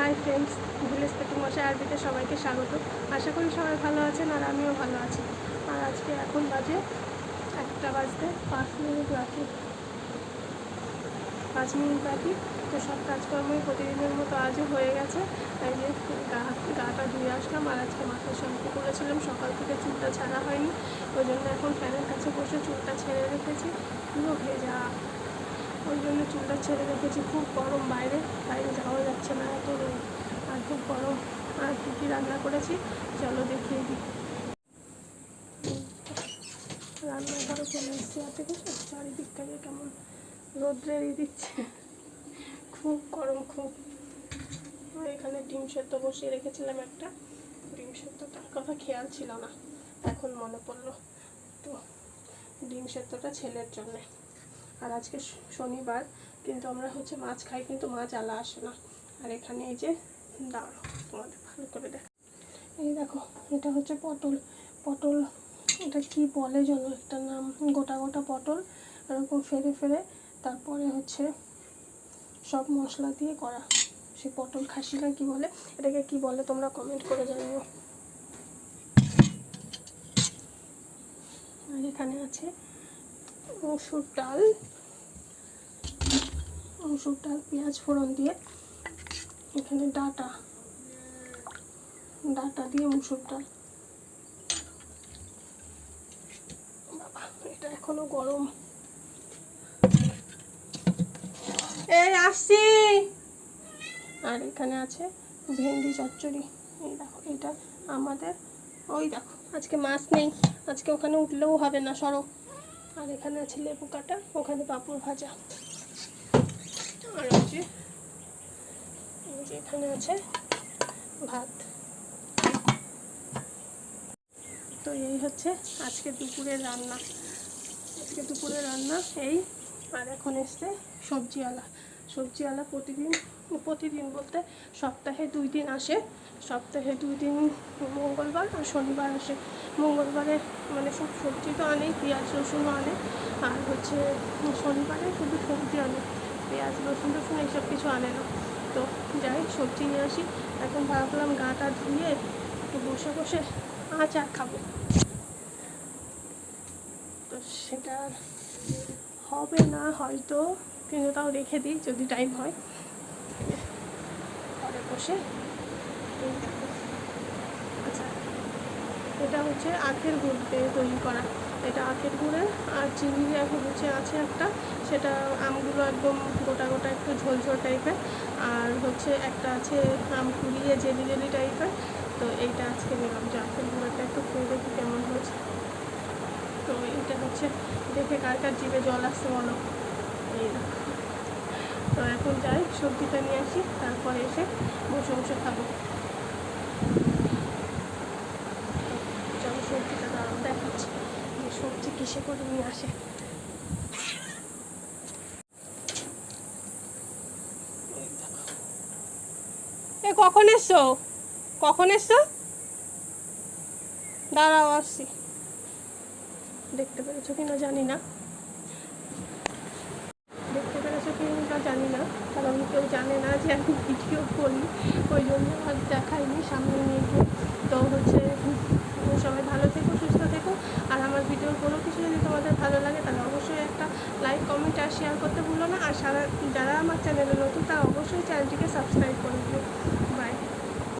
Hi friends village মশাই আরবিতে সবাইকে স্বাগত। আশা করি সবাই ভালো আছেন আর আমিও ভালো আছি। আর আজকে এখন বাজে একটা বাজতে পাঁচ মিনিট বাকি। পাঁচ মিনিট বাকি, তো সব কাজকর্মই প্রতিদিনের মতো আজও হয়ে গেছে। তাই যে গা, গাটা ধুয়ে আসলাম আর আজকে মাথায় শ্যাম্পু করেছিলাম, সকাল থেকে চুলটা ছাড়া হয়নি। ওই জন্য এখন ফ্যানের কাছে বসে চুলটা ছেড়ে রেখেছি, পুরো ভেজা। ওই জন্য চুলটা ছেড়ে রেখেছি, খুব গরম বাইরে বাইরে যাওয়া যাচ্ছে না এত রোদ আর খুব গরম আর কী কী রান্না করেছি। চলো দেখিয়ে দিই রান্নাঘরে চলে এসেছি আর দেখেছ চারিদিকটাকে কেমন রোদ্রেরই দিচ্ছে। খুব গরম, খুব। এখানে ডিম সেদ্ধ বসিয়ে রেখেছিলাম একটা। ডিম সেদ্ধটার কথা খেয়াল ছিল না। এখন মনে পড়ল তো ডিম সেদ্ধটা ছেলের জন্যে। আর আজকে শনিবার, কিন্তু আমরা হচ্ছে মাছ খাই, কিন্তু মাছ আলা আসে না। আর এখানে এই যে দাঁড়ো তোমাদের ভালো করে দেখ এই দেখো, এটা হচ্ছে পটল। পটল, এটা কি বলে যেন একটা নাম? গোটা গোটা পটল, এরকম ফেরে ফেরে। তারপরে হচ্ছে সব মশলা দিয়ে করা। সে পটল খাসি না কি বলে? এটাকে কি বলে তোমরা কমেন্ট করে জানিও। আর এখানে আছে মসুর ডাল। মসুর ডাল, পেঁয়াজ ফোড়ন দিয়ে এখানে ডাটা। ডাটা দিয়ে মসুর ডাল বাবা, এটা এখনও গরম। এই, আসছি। আর এখানে আছে ভেন্ডি চচ্চড়ি। এই দেখো, এটা আমাদের, ওই দেখো, আজকে মাছ নেই। আজকে ওখানে উঠলেও হবে না, সরো। আর এখানে আছে লেবু কাটা, ওখানে পাঁপড় ভাজা। আর হচ্ছে এখানে আছে ভাত। তো এই হচ্ছে আজকে দুপুরে রান্না। আজকে দুপুরে রান্না এই, আর এখন এসছে সবজিওয়ালা। সবজিওয়ালা প্রতিদিন প্রতিদিন বলতে সপ্তাহে দুই দিন আসে। সপ্তাহে দুই দিন মঙ্গলবার আর শনিবার আসে। মঙ্গলবারে মানে সব সবজি তো আনে পেঁয়াজ, রসুনও আনে। আর হচ্ছে শনিবারে শুধু সবজি আনে। পেঁয়াজ, রসুন টসুন এইসব কিছু আনে না। তো যাই, সবজি নিয়ে আসি। এখন ভাবলাম গাটা ধুয়ে একটু বসে বসে আচার খাব তো সেটা হবে না হয়তো, কিন্তু তাও রেখে দিই যদি টাইম হয়। ঘরে বসে আচ্ছা এটা হচ্ছে আখের গুড় দিয়ে তৈরি করা। এটা আখের গুড়ের আর চিনি এখন হচ্ছে আছে একটা। সেটা আমগুলো একদম গোটা গোটা একটু ঝোলঝোল টাইপের আর হচ্ছে একটা আছে আম কুড়িয়ে জেলি জেলি টাইপের তো এইটা আজকে নিলাম। আখের গুঁড়োটা একটু খেয়ে দেখি কেমন হয়েছে। তো এইটা হচ্ছে, দেখে কার কার জিভে জল আসছে বলো? এই তো এখন যাই, সবজিটা নিয়ে আসি, তারপরে এসে বসে বসে খাব। সবজিটা দেখাচ্ছি সবজি কিসে করে নিয়ে আসে। কখন এসছো? কখন এসছো? দাঁড়াও, আসছি। দেখতে পেরেছ কিনা জানি না। দেখতে পেরেছ কিনা জানি না, কারণ কেউ জানে না যে আমি ভিডিও করি। ওই জন্য আর দেখাইনি, সামনে নিয়ে গিয়ে। তো হচ্ছে সবাই ভালো থেকো, সুস্থ থেকো। আর আমার ভিডিওর কোনো কিছু যদি তোমাদের ভালো লাগে, তাহলে অবশ্যই একটা লাইক, কমেন্ট আর শেয়ার করতে ভুলো না। আর সারা, যারা আমার চ্যানেলে নতুন, তারা অবশ্যই চ্যানেলটিকে সাবস্ক্রাইব করো